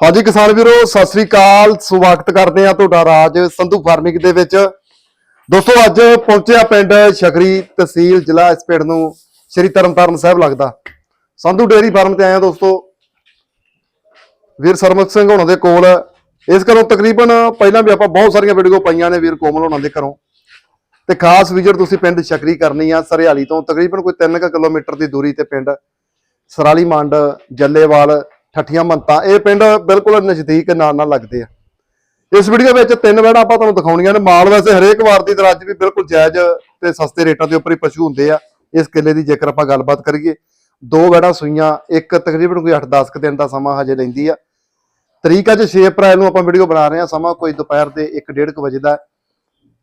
ਹਾਂਜੀ ਕਿਸਾਨ ਵੀਰੋ, ਸਤਿ ਸ੍ਰੀ ਅਕਾਲ। ਸਵਾਗਤ ਕਰਦੇ ਆ ਤੁਹਾਡਾ ਰਾਜ ਸੰਧੂ ਫਾਰਮਿੰਗ ਦੇ ਵਿੱਚ। ਦੋਸਤੋ, ਅੱਜ ਪਹੁੰਚਿਆ ਪਿੰਡ ਸ਼ਕਰੀ ਤਹਿਸੀਲ ਜ਼ਿਲ੍ਹਾ ਇਸ ਪਿੰਡ ਨੂੰ। ਸ੍ਰੀ ਤਰਨਤਾਰਨ ਸਾਹਿਬ ਲੱਗਦਾ। ਸੰਧੂ ਡੇਰੀ ਫਾਰਮ ਤੇ ਆਏ ਆ ਦੋਸਤੋ। ਵੀਰ ਸਰਮਤ ਸਿੰਘ ਹੋਣਾ ਦੇ ਕੋਲ। ਇਸ ਘਰੋਂ ਤਕਰੀਬਨ ਪਹਿਲਾਂ ਵੀ ਆਪਾਂ ਬਹੁਤ ਸਾਰੀਆਂ ਵੀਡੀਓ ਪਾਈਆਂ ਨੇ ਵੀਰ ਕੋਮਲ ਹੋਣਾ ਦੇ ਘਰੋਂ। ਤੇ ਖਾਸ ਵਿਜ਼ਿਟ ਤੁਸੀਂ ਪਿੰਡ ਸ਼ਕਰੀ ਕਰਨੀ ਆ ਸਰਿਆਲੀ ਤੋਂ। ਤਕਰੀਬਨ ਕੋਈ 3 ਕਿਲੋਮੀਟਰ ਦੀ ਦੂਰੀ ਤੇ ਪਿੰਡ। ਸਰਾਲੀ ਮੰਡ, ਜੱਲੇਵਾਲ ਠੱਠੀਆਂ ਮੰਤਾਂ, ਇਹ ਪਿੰਡ ਬਿਲਕੁਲ ਨਜ਼ਦੀਕ ਨਾਲ ਨਾਲ ਲੱਗਦੇ ਆ। ਇਸ ਵੀਡੀਓ ਵਿੱਚ ਤਿੰਨ ਵੈੜਾਂ ਆਪਾਂ ਤੁਹਾਨੂੰ ਦਿਖਾਉਣੀਆਂ ਨੇ। ਮਾਲ ਵੈਸੇ ਹਰੇਕ ਵਾਰ ਦੀ ਤਰ੍ਹਾਂ ਅੱਜ ਵੀ ਬਿਲਕੁਲ ਜਾਇਜ਼ ਤੇ ਸਸਤੇ ਰੇਟਾਂ ਦੇ ਉੱਪਰ ਹੀ ਪਸ਼ੂ ਹੁੰਦੇ ਆ। ਇਸ ਕਿੱਲੇ ਦੀ ਜੇਕਰ ਆਪਾਂ ਗੱਲਬਾਤ ਕਰੀਏ, ਦੋ ਵੈੜਾਂ ਸੂਈਆਂ, ਇੱਕ ਤਕਰੀਬਨ ਕੋਈ 8-10 ਕੁ ਦਿਨ ਦਾ ਸਮਾਂ ਹਜੇ ਲੈਂਦੀ ਆ। ਤਰੀਕ ਅੱਜ 6 ਅਪ੍ਰੈਲ ਨੂੰ ਆਪਾਂ ਵੀਡੀਓ ਬਣਾ ਰਹੇ ਆ ਸਮਾਂ ਕੋਈ ਦੁਪਹਿਰ ਦੇ 1:30 ਵਜੇ ਦਾ।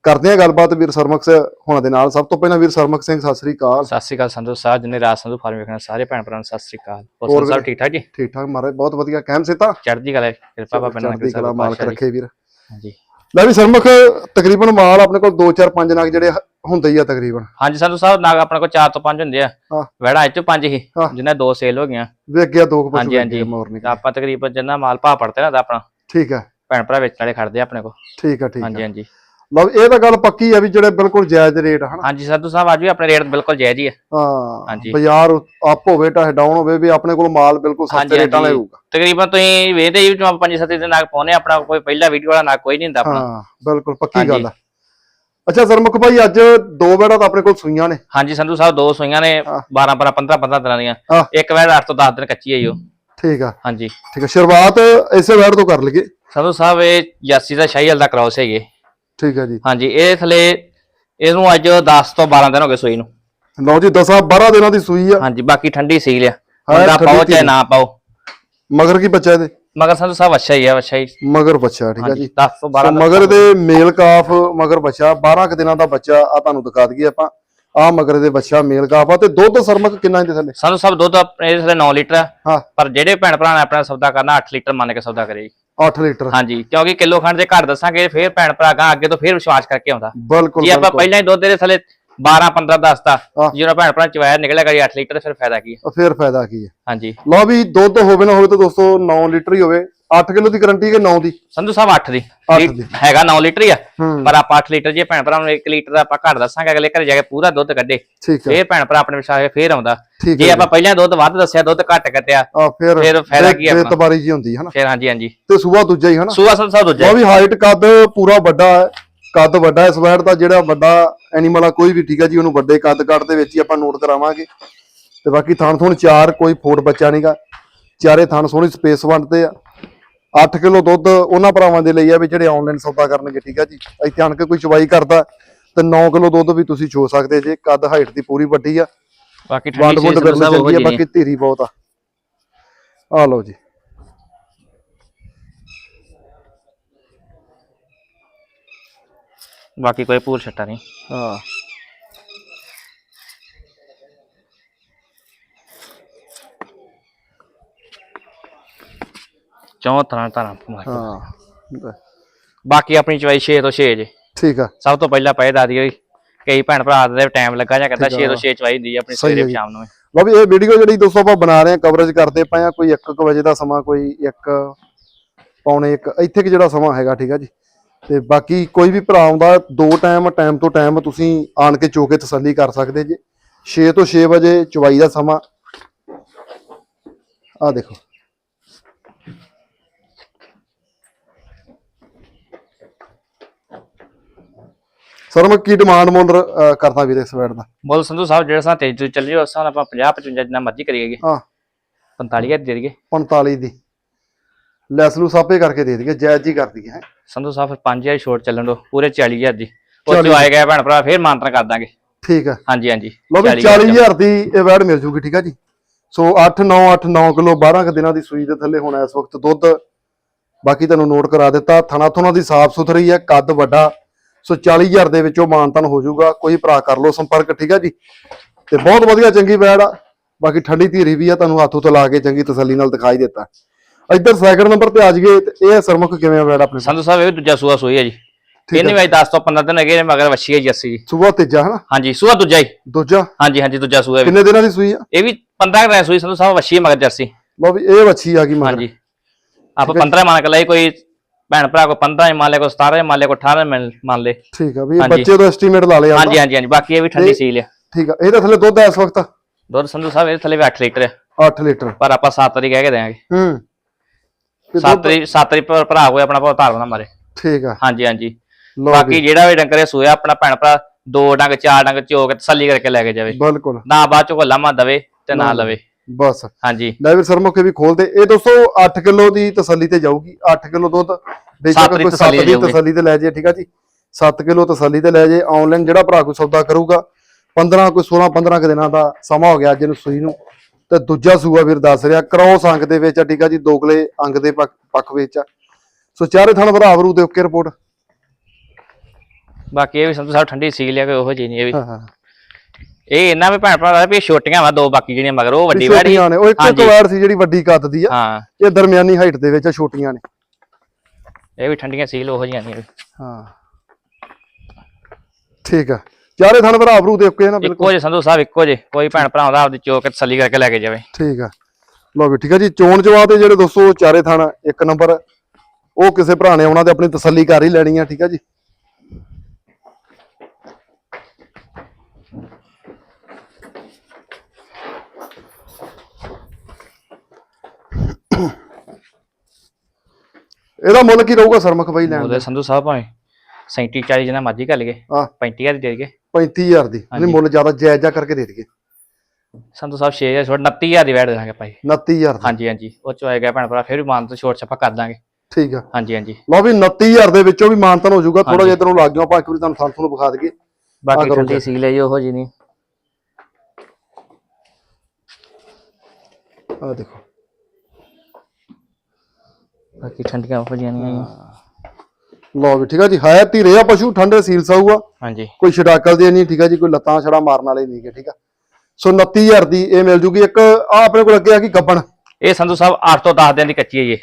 ਕਰਦੇ ਆ ਗੱਲਬਾਤ ਵੀਰ ਸਰਮਕਸ ਹੋਣਾ ਦੇ ਨਾਲ। ਸਭ ਤੋਂ ਪਹਿਲਾਂ ਵੀਰ ਸਰਮਕ ਸਿੰਘ ਸਤਿ ਸ੍ਰੀ ਅਕਾਲ। ਸਤਿ ਸ਼੍ਰੀ ਅਕਾਲ ਸੰਧੂ ਸਾਹਿਬ ਜਿਨੇ ਰਾਜ ਸੰਧੂ ਫਾਰਮ ਵੇਖਣਾ ਸਾਰੇ ਭੈਣ ਭਰਾਵਾਂ ਨੂੰ ਸਤਿ ਸ਼੍ਰੀ ਅਕਾਲ। ਹੋਰ ਵੀਰੇ? ਠੀਕ ਠਾਕ ਜੀ? ਠੀਕ ਠਾਕ ਮਾਰੇ ਬਹੁਤ ਵਧੀਆ। ਕਹਿਮ ਸਿੱਤਾ? ਚੜ੍ਹਦੀ ਕਲਾ ਕਿਰਪਾ ਬਾਬਾ ਨਾਨਕ ਚੜ੍ਹਦੀ ਕਲਾ ਮਾਲਕ। ਰੱਖੇ ਵੀਰ। ਹਾਂਜੀ। ਲੈ ਵੀ ਸਰਮਖ ਤਕਰੀਬਨ ਮਾਲ ਆਪਣੇ ਕੋਲ 2 4 5 ਨਗ ਜਿਹੜੇ ਹੁੰਦੇ ਹੀ ਆ ਤਕਰੀਬਨ। ਹਾਂਜੀ ਸੰਧੂ ਸਾਹਿਬ ਨਾਗ ਆਪਣੇ ਕੋਲ 4 ਤੋਂ 5 ਹੁੰਦੇ ਆ। ਵੜਾ ਇਹ ਚੋਂ 5 ਹੀ। ਜਿਨ੍ਹਾਂ ਦੋ ਸੇਲ ਹੋ ਗਈਆਂ। ਵੇਖ ਗਿਆ ਦੋ ਕੁ ਹਾਂਜੀ, ਹਾਂਜੀ। ਮੋਰਨੀ ਤਾਂ ਆਪਾਂ ਤਕਰੀਬਨ ਜਿੰਨਾ ਮਾਲ ਭਾ ਪੜਤੇ ਨਾ ਤਾਂ ਆਪਣਾ ਠੀਕ ਹੈ। ਭੈਣ ਭਰਾ ਵੇਚਣ ਵਾਲੇ ਖੜਦੇ ਆ ਆਪਣੇ ਕੋਲ। ਠੀਕ ਹੈ ਠੀਕ ਹਾਂਜੀ ਹੈ ਹਾਂਜੀ। ਲਓ ਇਹ ਤਾਂ ਗੱਲ ਪੱਕੀ ਆ ਵੀ ਜਿਹੜੇ ਬਿਲਕੁਲ ਜਾਇਜ਼ ਰੇਟ ਹਨ? ਹਾਂਜੀ ਸੰਧੂ ਸਾਹਿਬ ਅੱਜ ਵੀ ਆਪਣੇ ਰੇਟ ਬਿਲਕੁਲ ਜਾਇਜ਼ ਹੀ ਆ। ਹਾਂ ਹਾਂਜੀ। ਬਾਜ਼ਾਰ ਅਪ ਹੋਵੇ ਚਾਹੇ ਡਾਊਨ ਹੋਵੇ ਵੀ ਆਪਣੇ ਕੋਲ ਮਾਲ ਬਿਲਕੁਲ ਸਸਤੇ ਰੇਟਾਂ ਦਾ ਹਾਂਜੀ। ਹੋਊਗਾ। ਤਕਰੀਬਨ ਤੁਸੀਂ ਵੇਖਦੇ ਜੀ ਜਦੋਂ ਆਪਾਂ 5 7 ਦੇ ਨਾਗ ਪਾਉਨੇ ਆਪਣਾ ਕੋਈ ਪਹਿਲਾ ਵੀਡੀਓ ਵਾਲਾ ਨਾਗ ਕੋਈ ਨਹੀਂ ਹੁੰਦਾ ਆਪਣਾ। ਹਾਂ ਬਿਲਕੁਲ ਪੱਕੀ। ਗੱਲ ਆ। ਅੱਛਾ ਸਰਮੁਖ ਭਾਈ ਅੱਜ ਦੋ ਬੇੜਾ ਤਾਂ ਆਪਣੇ ਕੋਲ ਸੂਈਆਂ ਨੇ। ਹਾਂਜੀ ਸੰਧੂ ਸਾਹਿਬ ਦੋ ਸੂਈਆਂ ਨੇ ਹਾਂ। 12 12 15 15 ਦਿਨਾਂ ਦੀਆਂ। ਹਾਂ। ਇੱਕ ਵੈੜ 8 ਤੋਂ 10 ਦਿਨ ਕੱਚੀ ਹੈ ਜੀ ਉਹ। ਠੀਕ ਆ। ਹਾਂਜੀ। ਠੀਕ ਆ ਸ਼ੁਰੂਆਤ ਇਸੇ ਵੈੜ ਤੋਂ ਕਰ ਲਈਏ। ਸੰਧੂ ਸਾਹਿਬ ਇਹ ਜਾਸੀ ਦਾ ਸ਼ਾਹੀਵਾਲ ਦਾ ਕ੍ਰਾਸ ਹੈਗੇ। ਠੀਕ ਹੈ ਜੀ। ਹਾਂਜੀ ਇਹ ਥਲੇ ਇਹਨੂੰ ਅੱਜ 10 ਤੋਂ 12 ਦਿਨ ਹੋ ਗਏ ਸੂਈ ਨੂੰ। ਲਓ ਜੀ 10 12 ਦਿਨਾਂ ਦੀ ਸੂਈ ਆ। ਹਾਂਜੀ ਬਾਕੀ ਠੰਡੀ ਸੀਲ ਆ। ਹਾਂ, ਬੰਦਾ ਪਾਓ ਚਾਹੇ। ਨਾ ਪਾਓ। ਮਗਰ ਕੀ ਬੱਚਾ ਇਹਦੇ? ਮਗਰ ਸੰਧੂ ਸਾਹਿਬ ਅੱਛਾ ਹੀ ਆ ਅੱਛਾ ਹੀ। ਮਗਰ ਬੱਚਾ ਠੀਕ ਹਾਂਜੀ ਜੀ। 10 ਤੋਂ 12 ਸੋ ਮਗਰ ਦੇ ਮੇਲ ਕਾਫ ਮਗਰ ਬੱਚਾ 12 ਕੁ ਦਿਨਾਂ ਦਾ ਬੱਚਾ ਆ ਤੁਹਾਨੂੰ ਦਿਖਾ ਦਈਏ ਆਪਾਂ। ਆ ਮਗਰ ਦੇ ਬੱਚਾ ਮੇਲ ਕਾਫ ਆ ਤੇ ਦੁੱਧ ਸਰਮਕ ਕਿੰਨਾ ਇਹਦੇ ਥੱਲੇ? ਸੰਧੂ ਸਾਹਿਬ ਦੁੱਧ ਆਪਣੇ ਥਲੇ 9 ਲੀਟਰ ਆ। ਹਾਂ। ਪਰ ਜਿਹੜੇ ਭੈਣ ਭਰਾ ਨੇ ਆਪਣਾ ਸੌਦਾ ਕਰਨਾ 8 ਲੀਟਰ ਮੰਨ ਕੇ ਸੌਦਾ ਕਰੇ ਜੀ। 8 ਲੀਟਰ। ਹਾਂਜੀ ਕਿਉਂਕਿ ਕਿਲੋ ਖੰਡ ਦੇ ਘੱਟ ਦੱਸਾਂਗੇ ਫਿਰ ਭੈਣ ਭਰਾ ਗਾਂ ਅੱਗੇ ਤੋਂ ਫਿਰ ਵਿਸ਼ਵਾਸ ਕਰਕੇ ਆਉਂਦਾ। ਬਿਲਕੁਲ ਜੇ ਆਪਾਂ। ਪਹਿਲਾਂ ਹੀ ਦੁੱਧ ਦੇ ਥਲੇ 12 15 10 ਦਾ ਹਾਂ। ਜਦੋਂ ਭੈਣ ਭਰਾ ਚਵਾਇਆ ਨਿਕਲਿਆ ਕਰੀ 8 ਲੀਟਰ ਫਿਰ ਫਾਇਦਾ ਕੀ ਹੈ? ਫਿਰ ਫਾਇਦਾ ਕੀ ਹੈ? ਹਾਂਜੀ। ਲਓ ਵੀ ਦੁੱਧ ਹੋਵੇ ਨਾ ਹੋਵੇ ਤਾਂ ਦੋਸਤੋ 9 ਲੀਟਰ ਹੀ ਹੋਵੇ। 8 ਕਿਲੋ ਦੀ ਗਾਰੰਟੀ ਕਿ 9 ਦੀ? ਸੰਧੂ ਸਾਹਿਬ 8 ਦੀ। ਅੱਠ ਦੀ। ਹੈਗਾ 9 ਲੀਟਰ ਹੀ ਆ। ਹੂੰ। ਪਰ ਆਪਾਂ 8 ਲੀਟਰ ਜੇ ਭੈਣ ਭਰਾ ਨੂੰ 1 ਲੀਟਰ ਦਾ ਆਪਾਂ ਘੱਟ ਦੱਸਾਂਗੇ ਅਗਲੇ ਘਰੇ ਜਾ ਕੇ ਪੂਰਾ ਦੁੱਧ ਕੱਢੇ। ਠੀਕ ਹੈ ਫੇਰ ਭੈਣ ਭਰਾ ਆਪਣੇ ਵਿਸ਼ਵਾਸ ਫੇਰ ਆਉਂਦਾ। ਠੀਕ ਜੇ ਹੈ ਆਪਾਂ ਪਹਿਲਾਂ ਦੁੱਧ ਵੱਧ ਦੱਸਿਆ ਦੁੱਧ ਘੱਟ ਕੱਟਿਆ ਆ ਫਿਰ ਫਿਰ ਫਾਇਦਾ ਕੀ ਆਪਣਾ? ਤਬਾਰੀ ਜੀ ਹੁੰਦੀ ਹੈ ਹਨਾ? ਫੇਰ ਹਾਂਜੀ ਹਾਂਜੀ। ਤੇ ਸੂਆ ਦੂਜਾ ਹੀ ਹਨਾ? ਸੂਆ ਸੰਧੂ ਸਾਹਿਬ ਦੂਜਾ ਉਹ ਵੀ ਹਾਈਟ ਕੱਦ ਪੂਰਾ ਵੱਡਾ ਹੈ। ਕੱਦ ਵੱਡਾ ਹੈ। ਸਵੈਟ ਦਾ ਜਿਹੜਾ ਵੱਡਾ ਐਨੀਮਲ ਆ ਕੋਈ ਵੀ ਠੀਕ ਹੈ ਜੀ ਉਹਨੂੰ ਵੱਡੇ ਕੱਦ ਕੱਟ ਦੇ ਵਿੱਚ ਹੀ ਆਪਾਂ ਨੋਟ ਕਰਾਵਾਂਗੇ। ਤੇ ਬਾਕੀ ਥਣ ਥੁਣ ਚਾਰ ਕੋਈ ਫੋਟ ਬੱਚਾ ਨਹੀਂਗਾ ਚਾਰੇ ਥਣ ਸੋਹਣੀ ਸਪੇਸ ਵੰਡਦੇ ਆ। 8 ਕਿਲੋ ਦੁੱਧ ਉਹਨਾਂ ਭਰਾਵਾਂ ਦੇ ਲਈ ਆ ਵੀ ਜਿਹੜੇ ਆਨਲਾਈਨ ਸੌਦਾ ਕਰਨਗੇ ਠੀਕ ਹੈ ਜੀ? ਇੱਥੇ ਆਣ ਕੇ ਕੋਈ ਚਵਾਈ ਕਰਦਾ ਤੇ 9 ਕਿਲੋ ਦੁੱਧ ਵੀ ਤੁਸੀਂ ਚੋ ਸਕਦੇ ਜੇ ਕੱਦ ਹਾਈਟ ਦੀ ਪੂਰੀ ਵੱਡੀ ਆ। ਬਾਕੀ ਠੰਡੀ ਚੀਜ਼ ਚੰਗੀ ਆ ਜੀ ਬਾਕੀ ਧੀਰੀ ਬਹੁਤ ਆ। ਆ ਲਓ ਜੀ। ਬਾਕੀ ਕੋਈ ਪੂਰ ਛੱਟਾ ਨਹੀਂ। ਹਾਂ। ਚੌਂ ਤਰ੍ਹਾਂ ਤਰ੍ਹਾਂ ਮਾਰ। ਹਾਂ ਬਾਕੀ ਆਪਣੀ ਚਵਾਈ 6 ਤੋਂ 6 ਜੇ। ਠੀਕ ਆ। ਸਭ ਤੋਂ ਪਹਿਲਾਂ ਪਏ ਦਾਦੀ ਹੋਈ ਕਈ ਭੈਣ ਭਰਾ ਦੇ ਟਾਈਮ ਲੱਗਾ ਜਾਂ ਕਹਿੰਦਾ ਠੀਕ 6 ਆ। ਤੋਂ 6 ਚਵਾਈ ਹੁੰਦੀ ਆ ਆਪਣੀ ਸਵੇਰੇ। ਸ਼ਾਮ ਨੂੰ ਲਓ ਵੀ ਇਹ ਵੀਡੀਓ ਜਿਹੜੀ ਦੋਸਤੋ ਆਪਾਂ ਬਣਾ ਰਹੇ ਹਾਂ ਕਵਰੇਜ ਕਰਦੇ ਪਏ ਆ ਕੋਈ 1 ਵਜੇ ਦਾ ਸਮਾਂ ਕੋਈ 1 ਪੌਣੇ 1 ਇੱਥੇ ਕਿ ਜਿਹੜਾ ਸਮਾਂ ਹੈਗਾ ਠੀਕ ਆ ਜੀ। ਤੇ ਬਾਕੀ ਕੋਈ ਵੀ ਭਰਾ ਆਉਂਦਾ ਦੋ ਟਾਈਮ ਟਾਈਮ ਤੋਂ ਟਾਈਮ ਤੁਸੀਂ ਆਣ ਕੇ ਚੋ ਕੇ ਤਸੱਲੀ ਕਰ ਸਕਦੇ ਜੀ। 6 ਤੋਂ 6 ਵਜੇ ਚਵਾਈ ਦਾ ਸਮਾਂ। ਆ ਦੇਖੋ। ਸਰ ਮੈਂ ਕੀ ਡਿਮਾਂਡ ਅਹ, ਕਰਦਾ ਵੀਰੇ ਇਸ ਵੈਟ ਦਾ? ਬੋਲ ਸੰਧੂ ਸਾਹਿਬ ਜਿਹੜਾ ਸਾਂ ਤੇਜ਼ ਉਸ ਹਿਸਾਬ ਨਾਲ ਆਪਾਂ 50 55 ਜਿੰਨਾ ਮਰਜ਼ੀ ਕਰੀਏ ਹਾਂ। 45000 ਦੇ ਦਈਏ। 45 ਦੀ। ਲੈਸ ਲੂ ਸਾਪੇ ਕਰਕੇ ਦੇ ਦਈਏ ਜਾਇਜ਼ ਹੀ ਕਰ ਦਈਏ ਹੈਂ। ਸੰਧੂ ਸਾਹਿਬ ਫਿਰ 5000 ਛੋਟ ਚੱਲਣ ਦੋ ਪੂਰੇ 40000 ਦੀ। ਉਹ 40,000 ਜੋ ਆਏ ਗਏ ਭੈਣ ਭਰਾ ਫਿਰ ਮਾਨਤਨ ਕਰ ਦਾਂਗੇ। ਠੀਕ ਹੈ ਹਾਂਜੀ ਹਾਂਜੀ। ਲਓ ਵੀ 40,000 40000 ਦੀ ਇਹ ਵੈੜ ਮਿਲ ਜੂਗੀ ਠੀਕ ਹੈ ਜੀ। ਸੋ 8 9 8 9 ਕਿਲੋ 12 ਕੁ ਦਿਨਾਂ ਦੀ ਸੂਈ ਦੇ ਥੱਲੇ ਹੁਣ ਇਸ ਵਕਤ ਦੁੱਧ। ਬਾਕੀ ਤੁਹਾਨੂੰ ਨੋਟ ਕਰਾ ਦਿੱਤਾ ਥਣਾ ਥੁਣਾ ਦੀ ਸਾਫ਼ ਸੁਥਰੀ ਹੈ ਕੱਦ ਵੱਡਾ। ਸੋ 40000 ਦੇ ਵਿੱਚੋਂ ਮਾਨਤਨ ਹੋ ਜਾਊਗਾ। ਕੋਈ ਭਰਾ ਕਰ ਲਓ ਸੰਪਰਕ ਠੀਕ ਹੈ ਜੀ? ਤੇ ਬਹੁਤ ਵਧੀਆ ਚੰਗੀ ਵੈੜ ਆ। ਬਾਕੀ ਠੰਡੀ ਧੀਰੀ ਵੀ ਆ ਤੁਹਾਨੂੰ ਹੱਥੋਂ ਤੋਂ ਲਾ ਕੇ ਚੰਗੀ ਤਸੱਲੀ ਨਾਲ ਦਿਖਾਈ ਦਿੱਤਾ। ਇੱਧਰ ਸੈਕਿੰਡ ਨੰਬਰ ਤੇ ਆ ਤੇ ਇਹ ਸਰਮੁਖ ਕਿਵੇਂ ਆ ਵੈੜ ਆਪਣੇ ਸੰਧੂ ਸਾਹਿਬ ਇਹ ਦੂਜਾ ਸੂਆ ਸੂਈ ਹੈ ਜੀ। ਇਹਨੇ ਵੀ 10 ਤੋਂ 15 ਦਿਨ ਹੈਗੇ ਨੇ ਮਗਰ ਵੱਛੀ ਹੈ ਜੱਸੀ ਜੀ। ਤੀਜਾ ਹਨਾ? ਹਾਂਜੀ ਸੂਆ ਦੂਜਾ ਹੀ ਦੂਜਾ? ਹਾਂਜੀ ਹਾਂਜੀ ਦੂਜਾ ਸੂਆ ਵੀ। ਕਿੰਨੇ ਦਿਨਾਂ ਦੀ ਸੂਈ ਆ? ਇਹ ਵੀ 15 ਦਿਨ ਸੂਈ ਸੰਧੂ ਸਾਹਿਬ ਵੱਛੀ ਹੈ ਮਗਰ ਜਰਸੀ। ਲਓ ਵੀ ਇਹ ਵੱਛੀ ਆ ਗਈ ਮਗਰ। ਹਾਂਜੀ। ਆਪਾਂ 15 ਮੰਨ ਕੇ ਲਈ ਕੋਈ ਭੈਣ ਭਰਾ ਕੋ 15 ਮੰਨ ਲੈ ਕੋ 17 ਮੰਨ ਲੈ ਕੋ 18 ਮੰਨ- ਮੰਨ ਲੈ। ਠੀਕ ਆ ਵੀ ਇਹ ਹਾਂਜੀ। ਬੱਚੇ ਦਾ ਐਸਟੀਮੇਟ ਲਾ ਲਿਆ ਹਾਂਜੀ ਹਾਂਜੀ ਹਾਂਜੀ ਬਾਕੀ ਇਹ ਵੀ ਠੰਡੀ ਤੇ- ਸੀਲ ਆ। ਠੀਕ ਆ ਇਹਦਾ ਥੱਲੇ ਦੁੱਧ ਹੈ ਇਸ ਵਕਤ। ਦੁੱਧ ਸੰਧੂ ਸਾਹਿਬ ਇਹ ਥੱਲੇ ਵੀ 8 ਲੀਟਰ ਆ। 8 ਲੀਟਰ। ਪਰ ਆਪਾਂ 7 ਤਰੀ ਕਹਿ ਕੇ ਦੇਾਂਗੇ ਹੂੰ। ਤੇ 7 ਦੁੱਧ- ਤਰੀ 7 ਤਰੀ ਭਰਾ ਕੋਈ ਆਪਣਾ ਭਾਅ ਧਾਰ ਨਾ ਮਾਰੇ। ਠੀਕ ਆ। ਹਾਂਜੀ ਹਾਂਜੀ। ਲਓ ਬਾਕੀ ਜਿਹੜਾ ਵੀ ਡੰਗਰੇ ਸੋਇਆ ਆਪਣਾ ਭੈਣ ਭਰਾ ਦੋ ਡੰਗ ਚਾਰ ਡੰਗ ਚੋ ਕੇ ਤਸੱਲੀ ਕਰਕੇ ਲੈ ਕੇ ਜਾਵੇ। ਬਿਲਕੁਲ। ਨਾ ਬਾਅਦ ਚੋਂ ਕੋਈ ਲਾਮਾ ਦਵੇ ਤੇ ਨਾ ਨਾ। ਲਵੇ। ਬਸ। ਹਾਂਜੀ। ਲੈ ਵੀ ਸਰਮੁਖੇ ਵੀ ਖੋਲਦੇ ਇਹ ਦੋਸਤੋ 8 ਕਿਲੋ ਦੀ ਤਸੱਲੀ ਤੇ ਜਾਊਗੀ। 8 ਕਿਲੋ ਦੁੱਧ। ਬੇਸ਼ੱਕ ਸੱਤ ਕੋਈ ਤਸੱਲੀ 7 ਤੇ ਦੀ। ਤਸੱਲੀ ਤੇ ਲੈ ਜੇ ਠੀਕ ਆ ਜੀ? 7 ਕਿਲੋ ਤਸੱਲੀ ਤੇ ਲੈ ਜੇ। ਆਨਲਾਈਨ ਜਿਹੜਾ ਭਰਾ ਕੋਈ ਸੌਦਾ ਕਰੂਗਾ 15 ਕੋਈ 16 15 ਕੁ ਦਿਨਾਂ ਦਾ ਸਮਾਂ ਹੋ ਗਿਆ ਅੱਜ ਨੂੰ ਸੂਈ ਨੂੰ। ਤੇ ਦੂਜਾ ਸੂਆ ਵੀਰ ਦੱਸ ਰਿਹਾ ਕ੍ਰੋਸ ਅੰਗ ਦੇ ਵਿੱਚ ਆ ਠੀਕ ਆ ਜੀ? ਦੋਗਲੇ ਅੰਗ ਦੇ ਪੱਖ ਵਿੱਚ ਆ। ਸੋ ਚਾਰੇ ਥਣ ਭਰਾਵਰੂ ਦੇ ਓਕੇ ਰਿਪੋਰਟ ਬਾਕੀ ਇਹ ਵੀ ਸੰਧੂ ਸਾਹਿਬ ਠੰਡੀ ਸੀਲ ਆ ਕਿ ਉਹੋ ਜੀ ਨਹੀਂ ਇਹ ਵੀ ਹਾਂ ਹਾਂ। ਇਹ ਇਹਨਾਂ ਵੀ ਭੈਣ ਭਰਾ ਦਾ ਵੀ ਛੋਟੀਆਂ ਵਾ ਦੋ ਬਾਕੀ ਜਿਹੜੀਆਂ ਮਗਰ ਉਹ ਵੱਡੀ ਵਾੜੀ ਛੋਟੀਆਂ ਨੇ ਉਹ ਇੱਕ ਇੱਕ ਹਾਂਜੀ। ਵੈੜ ਸੀ ਜਿਹੜੀ ਵੱਡੀ ਕੱਦ ਦੀ ਆ। ਹਾਂ। ਇਹ ਦਰਮਿਆਨੀ ਹਾਈਟ ਦੇ ਵਿੱਚ ਛੋਟੀਆਂ ਨੇ। ਇਹ ਵੀ ਠੰਡੀਆਂ ਸੀਲ ਉਹੋ ਜੀਆਂ ਨੇ। ਹਾਂ। ਠੀਕ ਆ। ਚਾਰੇ ਥਣ ਭਰਾਵਰੂ ਦੇ ਓਕੇ ਨਾ ਬਿਲਕੁਲ। ਇੱਕੋ ਜੇ ਸੰਧੂ ਸਾਹਿਬ ਇੱਕੋ ਜੇ ਕੋਈ ਭੈਣ ਭਰਾ ਦਾ ਆਪਦੀ ਚੋਕ ਕੇ ਤਸੱਲੀ ਕਰਕੇ ਲੈ ਕੇ ਜਾਵੇ। ਠੀਕ ਆ। ਲਓ ਵੀ ਠੀਕ ਆ ਜੀ। ਚੋਣ ਜਵਾਬ ਤੇ ਜਿਹੜੇ ਦੋਸਤੋ ਚਾਰੇ ਥਾਣਾ ਇੱਕ ਨੰਬਰ। ਉਹ ਕਿਸੇ ਭਰਾ ਨੇ ਆਉਣਾ ਤੇ ਆਪਣੀ ਤਸੱਲੀ ਕਰ ਹੀ ਲੈਣੀ ਆ ਠੀਕ ਆ ਜੀ। ਇਹਦਾ ਮੁੱਲ ਕੀ ਰਹੂਗਾ ਸਰਮਖ ਬਾਈ ਲੈਣ ਉਹਦੇ ਦਾ? ਸੰਧੂ ਸਾਹਿਬ ਭਾਵੇਂ 37 40 ਜਿੰਨਾ ਮਰਜ਼ੀ ਕਰ ਲਈਏ ਆ 35000 ਦੀ ਦੇ ਦਈਏ 35000 ਦੀ। ਨਹੀਂ ਮੁੱਲ ਜ਼ਿਆਦਾ ਜਾਇਜ਼ ਜਾ ਕਰਕੇ ਦੇ ਦਈਏ ਸੰਧੂ ਸਾਹਿਬ 6000 ਛੋੜ 29000 ਦੀ ਵੈਟ ਦੇ ਦਾਂਗੇ ਭਾਈ 29000 ਦੀ। ਹਾਂਜੀ ਹਾਂਜੀ। ਉਹ ਚ ਹੋਏਗਾ ਭੈਣ ਭਰਾ ਫਿਰ ਵੀ ਮਾਨ ਤੋਂ ਛੋਟ ਛੱਪਾ ਕਰ ਦਾਂਗੇ। ਠੀਕ ਆ। ਹਾਂਜੀ ਹਾਂਜੀ। ਲਓ ਵੀ 29000 ਦੇ ਵਿੱਚੋਂ ਵੀ ਮਾਨਤਨ ਹੋ ਜਾਊਗਾ। ਥੋੜਾ। ਜਿਹਾ ਇਧਰੋਂ ਲੱਗ ਗਿਆ ਆਪਾਂ ਇੱਕ ਵਾਰੀ ਤੁਹਾਨੂੰ ਸੰਤ ਨੂੰ ਵਿਖਾ ਦਈਏ। ਬਾਕੀ ਠੰਡੀ ਸੀਲ ਹੈ ਜੀ ਉਹੋ ਜੀ ਨਹੀਂ। ਆ ਦੇਖੋ। ਬਾਕੀ ਠੰਡੀਆਂ ਜੀਆਂ ਨਹੀਂ ਆਈਆਂ। ਲਓ ਵੀ ਠੀਕ ਆ ਜੀ ਹੈ ਧੀਰੇ ਆ ਪਸ਼ੂ ਠੰਡੇ ਸੀਲ ਸਾਊਗਾ। ਹਾਂਜੀ। ਕੋਈ ਛਡਾਕਲ ਦੀ ਨਹੀਂ ਠੀਕ ਆ ਜੀ ਕੋਈ ਲੱਤਾਂ ਛੜਾ ਮਾਰਨ ਵਾਲੇ ਨਹੀਂ ਗੇ ਠੀਕ ਆ। ਸੋ 29000 ਦੀ ਇਹ ਮਿਲ ਜੂਗੀ। ਇੱਕ ਆ ਆਪਣੇ ਕੋਲ ਅੱਗੇ ਆ ਕੀ ਗੱਬਣ। ਇਹ ਸੰਧੂ ਸਾਹਿਬ 8 ਤੋਂ 10 ਦਿਨ ਦੀ ਕੱਚੀ ਹੈ ਜੀ।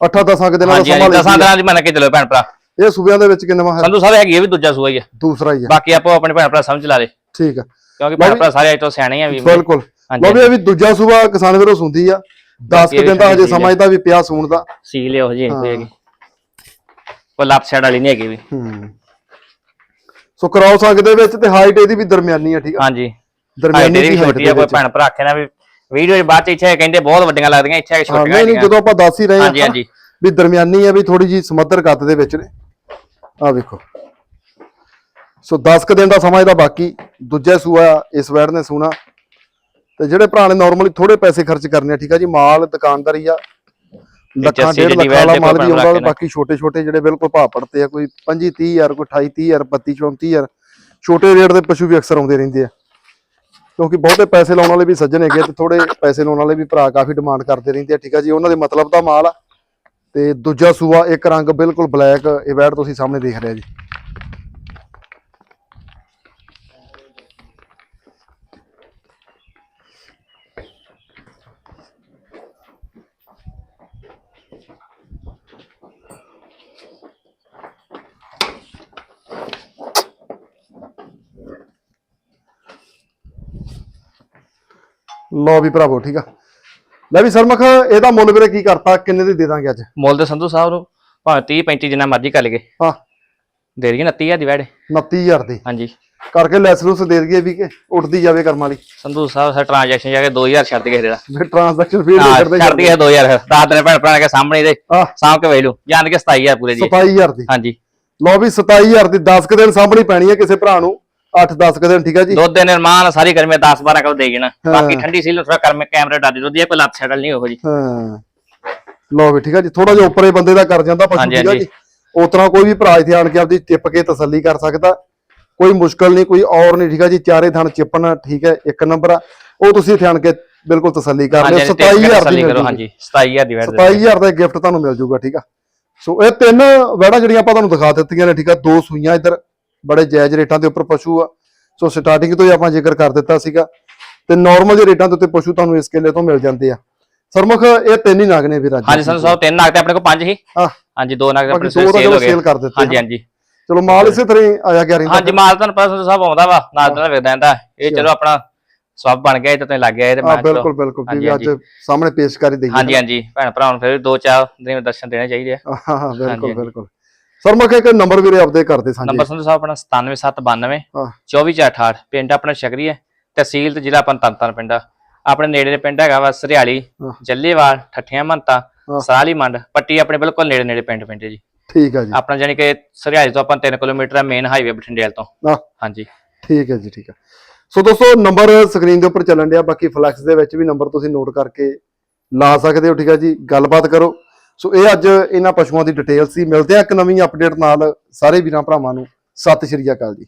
8 10 ਦਿਨਾਂ ਦਾ ਹਾਂਜੀ ਸਮਾਂ ਹਾਂਜੀ ਦਸਾਂ ਆ। ਦਿਨਾਂ ਦੀ ਮੰਨ ਕੇ ਚਲੋ ਭੈਣ ਭਰਾ। ਇਹ ਸੂਬਿਆਂ ਦੇ ਵਿੱਚ ਕਿੰਨਾ ਹੈ? ਸੰਧੂ ਸਾਹਿਬ ਹੈਗੀ ਇਹ ਵੀ ਦੂਜਾ ਸੂਆ ਹੀ ਹੈ ਦੂਸਰਾ ਹੀ ਆ। ਬਾਕੀ ਆਪੋ ਆਪਣੇ ਭੈਣ ਭਰਾ ਸਮਝ ਲਾ ਲੇ। ਠੀਕ ਆ। ਕਿਉਂਕਿ ਭੈਣ ਭਰਾ ਸਾਰੇ ਅੱਜ ਤੋਂ ਸਿਆਣੇ ਆ ਵੀ। ਬਿਲਕੁਲ। ਹਾਂਜੀ, ਲਓ ਵੀ ਇਹ ਵੀ ਦੂਜਾ ਸੂਬਾ ਕਿਸਾਨ ਵੀਰੋ ਸੁੰਦੀ ਆ। 10 ਬਾਕੀ ਇਹ ਦਿਨ ਦਾ ਹਜੇ ਠੀਕ ਆ। ਸਮਾਂ ਇਹਦਾ ਵੀ ਪਿਆ ਸੂਣ ਦਾ। ਸੀਲ ਉਹੋ ਜੀ ਹਾਂ। ਹੈਗੀ। ਸਾਈਡ ਵਾਲੀ ਨਹੀਂ ਹੈਗੀ ਵੀ। ਹੂੰ। ਸੋ ਕਰਾਉ ਅੰਗ ਦੇ ਵਿੱਚ ਤੇ ਹਾਈਟ ਇਹਦੀ ਵੀ ਦਰਮਿਆਨੀ ਆ ਠੀਕ ਆ? ਹਾਂਜੀ। ਦਰਮਿਆਨੀ ਦੀ ਹਾਈਟ ਕੋਈ ਵਿੱਚ? ਭੈਣ ਭਰਾ ਆਖੇ ਨਾ ਵੀ ਵੀਡੀਓ ਦੇ ਬਾਅਦ ਇੱਥੇ ਕਹਿੰਦੇ ਬਹੁਤ ਵੱਡੀਆਂ ਲੱਗਦੀਆਂ ਇੱਥੇ ਹਾਂ ਛੋਟੀਆਂ ਨਹੀਂ। ਜਦੋਂ ਆਪਾਂ ਦੱਸ ਹੀ ਰਹੇ ਹਾਂਜੀ, ਆਪਾਂ ਹਾਂਜੀ। ਵੀ ਦਰਮਿਆਨੀ ਆ ਵੀ ਥੋੜੀ ਜੀ ਸਮੱਧਰ ਕੱਦ ਦੇ ਵਿੱਚ ਨੇ। ਆ ਵੇਖੋ। ਸੋ 10 ਕ ਦਿਨ ਦਾ ਸਮਾਂ ਇਹਦਾ ਬਾਕੀ। ਦੂਜਾ ਸੂਆ ਇਸ ਵੈੜ ਨੇ ਸੂਣਾ। ਤੇ ਜਿਹੜੇ ਭਰਾ ਨੇ ਨਾਰਮਲੀ ਥੋੜੇ ਪੈਸੇ ਖਰਚ ਕਰਨੇ ਆ ਠੀਕ ਆ ਜੀ? ਮਾਲ ਦੁਕਾਨਦਾਰੀ ਆ। ਲੱਖਾਂ ਡੇਢ ਲੱਖਾਂ ਵਾਲਾ ਮਾਲ ਵੀ ਆਉਂਦਾ। ਬਾਕੀ ਛੋਟੇ ਛੋਟੇ ਜਿਹੜੇ ਬਿਲਕੁਲ ਭਾਅ ਪੜਤੇ ਆ ਕੋਈ 25 30000 ਕੋਈ 28 30000 32 34000 ਛੋਟੇ ਰੇਟ ਦੇ ਪਸ਼ੂ ਵੀ ਅਕਸਰ ਆਉਂਦੇ ਰਹਿੰਦੇ ਆ। ਕਿਉਂਕਿ ਬਹੁਤੇ ਪੈਸੇ ਲਾਉਣ ਵਾਲੇ ਵੀ ਸੱਜਣ ਹੈਗੇ ਤੇ ਥੋੜੇ ਪੈਸੇ ਲਾਉਣ ਵਾਲੇ ਵੀ ਭਰਾ ਕਾਫੀ ਡਿਮਾਂਡ ਕਰਦੇ ਰਹਿੰਦੇ ਆ ਠੀਕ ਆ ਜੀ? ਉਹਨਾਂ ਦੇ ਮਤਲਬ ਦਾ ਮਾਲ ਆ। ਤੇ ਦੂਜਾ ਸੂਆ ਇੱਕ ਰੰਗ ਬਿਲਕੁਲ ਬਲੈਕ ਇਹ ਵੈੜ ਤੁਸੀਂ ਸਾਹਮਣੇ ਦੇਖ ਰਹੇ ਜੀ। ਲੋ ਵੀ ਭਰਾਵੋ ਠੀਕ ਆ। ਲੈ ਵੀ ਸਰਮਖ ਇਹਦਾ ਮੁੱਲ ਵੀਰੇ ਕੀ ਕਰਤਾ? ਕਿੰਨੇ ਦੀ ਦੇ ਦਾਂਗੇ ਅੱਜ? ਮੁੱਲ ਤੇ ਸੰਧੂ ਸਾਹਿਬ ਨੂੰ ਭਾਵੇਂ 30 35 ਜਿੰਨਾ ਮਰਜ਼ੀ ਕਰ ਲਈਏ। ਹਾਂ। ਦੇ ਦਈਏ 29000 ਦੀ ਵੈੜ। 29000 ਦੀ। ਹਾਂਜੀ। ਕਰਕੇ ਲੈਸ ਲੂਸ ਦੇ ਦਈਏ ਵੀ ਕਿ ਉੱਠਦੀ ਜਾਵੇ ਕਰਮ ਵਾਲੀ। ਸੰਧੂ ਸਾਹਿਬ ਸਾ ਟ੍ਰਾਂਜੈਕਸ਼ਨ ਜਾ ਕੇ 2000 ਛੱਡ ਕੇ ਦਾ ਫਿਰ ਟ੍ਰਾਂਜੈਕਸ਼ਨ ਹਾਂ ਕਰਦੇ ਛੱਡ ਦਈਏ 2000 ਰਾਤ ਦੇ ਭੈਣ ਭਰਾ ਕੇ ਸਾਹਮਣੇ ਦੇ ਸਾਂਭ ਕੇ ਵੇਖ ਲਓ। ਜਾਣ ਕੇ 27000 ਪੂਰੇ ਜੀ 27000 ਦੀ। ਹਾਂਜੀ। ਲੋ ਵੀ 27000 ਦੀ 10 ਕ ਦਿਨ ਸਾਂਭਣੀ ਪੈਣੀ ਹੈ ਕਿਸੇ ਭਰਾ ਨੂੰ। 8-10 ਕ ਦਿਨ ਠੀਕ ਆ ਜੀ? ਦੁੱਧ ਦੇ ਨਿਰਮਾਣ ਸਾਰੀ ਗਰਮੀ 10 12 ਕਿਲੋ ਦੇ ਜਾਣਾ ਹਾਂ। ਬਾਕੀ ਠੰਡੀ ਸੀ ਥੋੜਾ ਕਰਮੇ ਕੈਮਰੇ ਡਾਦੀ ਦੁੱਧ ਦੀ ਕੋਈ ਲੱਤ ਛੱਡਲ ਨਹੀਂ ਉਹੋ ਜੀ। ਹਾਂ। ਲੋ ਵੀ ਠੀਕ ਆ ਜੀ ਥੋੜਾ ਜਿਹਾ ਉੱਪਰੇ ਬੰਦੇ ਦਾ ਕਰ ਜਾਂਦਾ ਪਸ਼ੂ ਹਾਂਜੀ, ਠੀਕ ਆ ਹਾਂਜੀ। ਜੀ। ਉਤਰਾ ਕੋਈ ਵੀ ਭਰਾ ਇੱਥੇ ਆਣ ਕੇ ਆਪਦੀ ਟਿੱਪ ਕੇ ਤਸੱਲੀ ਕਰ ਸਕਦਾ। ਕੋਈ ਮੁਸ਼ਕਲ ਨਹੀਂ ਕੋਈ ਔਰ ਨਹੀਂ ਠੀਕ ਆ ਜੀ। ਚਾਰੇ ਥਣ ਚਿੱਪਣ ਠੀਕ ਹੈ ਇੱਕ ਨੰਬਰ ਆ। ਉਹ ਤੁਸੀਂ ਇੱਥੇ ਆਣ ਕੇ ਬਿਲਕੁਲ ਤਸੱਲੀ ਕਰ ਹਾਂਜੀ ਲਿਓ ਹਾਂਜੀ 27000 ਦੀ ਤਸੱਲੀ ਮਿਲ ਕਰੋ ਜੂਗੀ। ਹਾਂਜੀ 27000 ਦੀ ਦੇ 27000 ਦਾ ਗਿਫਟ ਤੁਹਾਨੂੰ ਮਿਲ ਜੂਗਾ ਠੀਕ ਆ। ਸੋ ਇਹ ਤਿੰਨ ਵੈੜਾਂ ਜਿਹੜੀਆਂ ਆਪਾਂ ਤੁਹਾਨੂੰ ਦਿਖਾ ਦਿੱਤੀਆਂ ਨੇ ਠੀਕ ਆ ਦੋ ਸੂਈਆਂ ਇੱਧਰ। ਬੜੇ ਜਾਇਜ਼ ਰੇਟਾਂ ਦੇ ਉੱਪਰ ਪਸ਼ੂ ਆ। ਸੋ ਸਟਾਰਟਿੰਗ ਤੋਂ ਹੀ ਆਪਾਂ ਜ਼ਿਕਰ ਕਰ ਦਿੱਤਾ ਸੀਗਾ। ਤੇ ਨਾਰਮਲ ਜਿਹੇ ਰੇਟਾਂ ਦੇ ਉੱਤੇ ਪਸ਼ੂ ਤੁਹਾਨੂੰ ਇਸ ਕਿਲੇ ਤੋਂ ਮਿਲ ਜਾਂਦੇ ਆ। ਸਰਮੁਖ ਇਹ ਤਿੰਨ ਹੀ ਨਾਗ ਨੇ ਵੀਰ ਅੱਜ। ਹਾਂਜੀ ਸੰਧੂ ਸਾਹਿਬ ਤਿੰਨ ਨਾਗ ਤੇ ਆਪਣੇ ਕੋਲ ਪੰਜ ਹੀ। ਹਾਂ। ਹਾਂਜੀ ਦੋ ਨਾਗ ਆਪਣੇ ਸੇਲ ਹੋ ਚਲੋ ਗਏ। ਸੇਲ ਕਰ ਦਿੱਤੇ ਹਾਂਜੀ ਹਾਂਜੀ। ਚਲੋ ਮਾਲ ਇਸੇ ਤਰ੍ਹਾਂ ਹੀ ਆਇਆ ਗਿਆ ਰਹਿੰਦਾ। ਹਾਂਜੀ ਮਾਲ ਤੁਹਾਨੂੰ ਪਤਾ ਸਾਹਿਬ ਆਉਂਦਾ ਵਾ। ਨਾਲ ਦਾ ਵਿਕਦਾ ਰਹਿੰਦਾ। ਇਹ ਚਲੋ ਆਪਣਾ ਸਵਾਬ ਬਣ ਗਿਆ ਇਹ ਤਾਂ ਲੱਗ ਗਿਆ ਇਹ ਤੇ ਮੈਂ ਬਿਲਕੁਲ ਬਿਲਕੁਲ। ਜੀ ਅੱਜ ਸਾਹਮਣੇ ਪੇਸ਼ਕਾਰੀ ਦੇਈ ਹਾਂਜੀ ਹਾਂਜੀ। ਭੈਣ ਭਰਾਵਾਂ ਨੂੰ ਫਿਰ ਦੋ ਚਾਰ ਦਿਨ ਦਰਸ਼ਨ ਦੇਣੇ ਚਾਹੀਦੇ ਆ। ਹਾਂ ਬਿਲਕੁਲ। ਬਿਲਕੁਲ। ਸਰ ਮੈਂ ਕਿਹਾ ਕਿ ਨੰਬਰ ਵੀਰੇ ਆਪਦੇ ਕਰਦੇ ਸਾਂਝੇ। ਨੰਬਰ ਸੰਧੂ ਸਾਹਿਬ ਆਪਣਾ 97792 ਹਾਂ। 24468 ਪਿੰਡ ਆਪਣਾ ਸ਼ਗਰੀ ਹੈ ਤਹਿਸੀਲ ਤੇ ਜ਼ਿਲ੍ਹਾ ਆਪਣਾ ਤਰਨਤਾਰਨ ਪਿੰਡ ਆਪਣੇ ਨੇੜੇ ਦੇ ਪਿੰਡ ਹੈਗਾ ਵਾ ਸਰਿਆਲੀ ਹਾਂ। ਜੱਲੇਵਾਲ ਠੱਠੀਆਂ ਮੰਤਾ ਹਾਂ। ਸਰਾਲੀ ਮੰਡ ਪੱਟੀ ਆਪਣੇ ਬਿਲਕੁਲ ਨੇੜੇ ਨੇੜੇ ਪਿੰਡ ਪਿੰਡ ਜੀ। ਠੀਕ ਹੈ ਜੀ। ਆਪਣਾ ਜਾਨੀ ਕਿ ਸਰਿਆਲੀ ਤੋਂ ਆਪਾਂ 3 ਕਿਲੋਮੀਟਰ ਆ ਮੇਨ ਹਾਈਵੇ ਬਠਿੰਡੇ ਵਾਲ ਤੋਂ। ਹਾਂ। ਹਾਂਜੀ। ਠੀਕ ਹੈ ਜੀ ਠੀਕ ਹੈ। ਸੋ ਦੋਸਤੋ ਨੰਬਰ ਸਕਰੀਨ ਦੇ ਉੱਪਰ ਚੱਲਣ ਡਿਆ ਬਾਕੀ ਫਲੈਕਸ ਦੇ ਵਿੱਚ ਵੀ ਨੰਬਰ ਤੁਸੀਂ ਨੋਟ ਕਰਕੇ ਲਾ ਸਕਦੇ ਹੋ ਠੀਕ ਹੈ ਜੀ। ਗੱਲਬਾਤ ਕਰੋ। ਸੋ ਇਹ ਅੱਜ ਇਹਨਾਂ ਪਸ਼ੂਆਂ ਦੀ ਡਿਟੇਲ ਸੀ। ਮਿਲਦੇ ਆ ਇੱਕ ਨਵੀਂ ਅਪਡੇਟ ਨਾਲ ਸਾਰੇ ਵੀਰਾਂ ਭਰਾਵਾਂ ਨੂੰ। ਸਤਿ ਸ਼੍ਰੀ ਅਕਾਲ ਜੀ।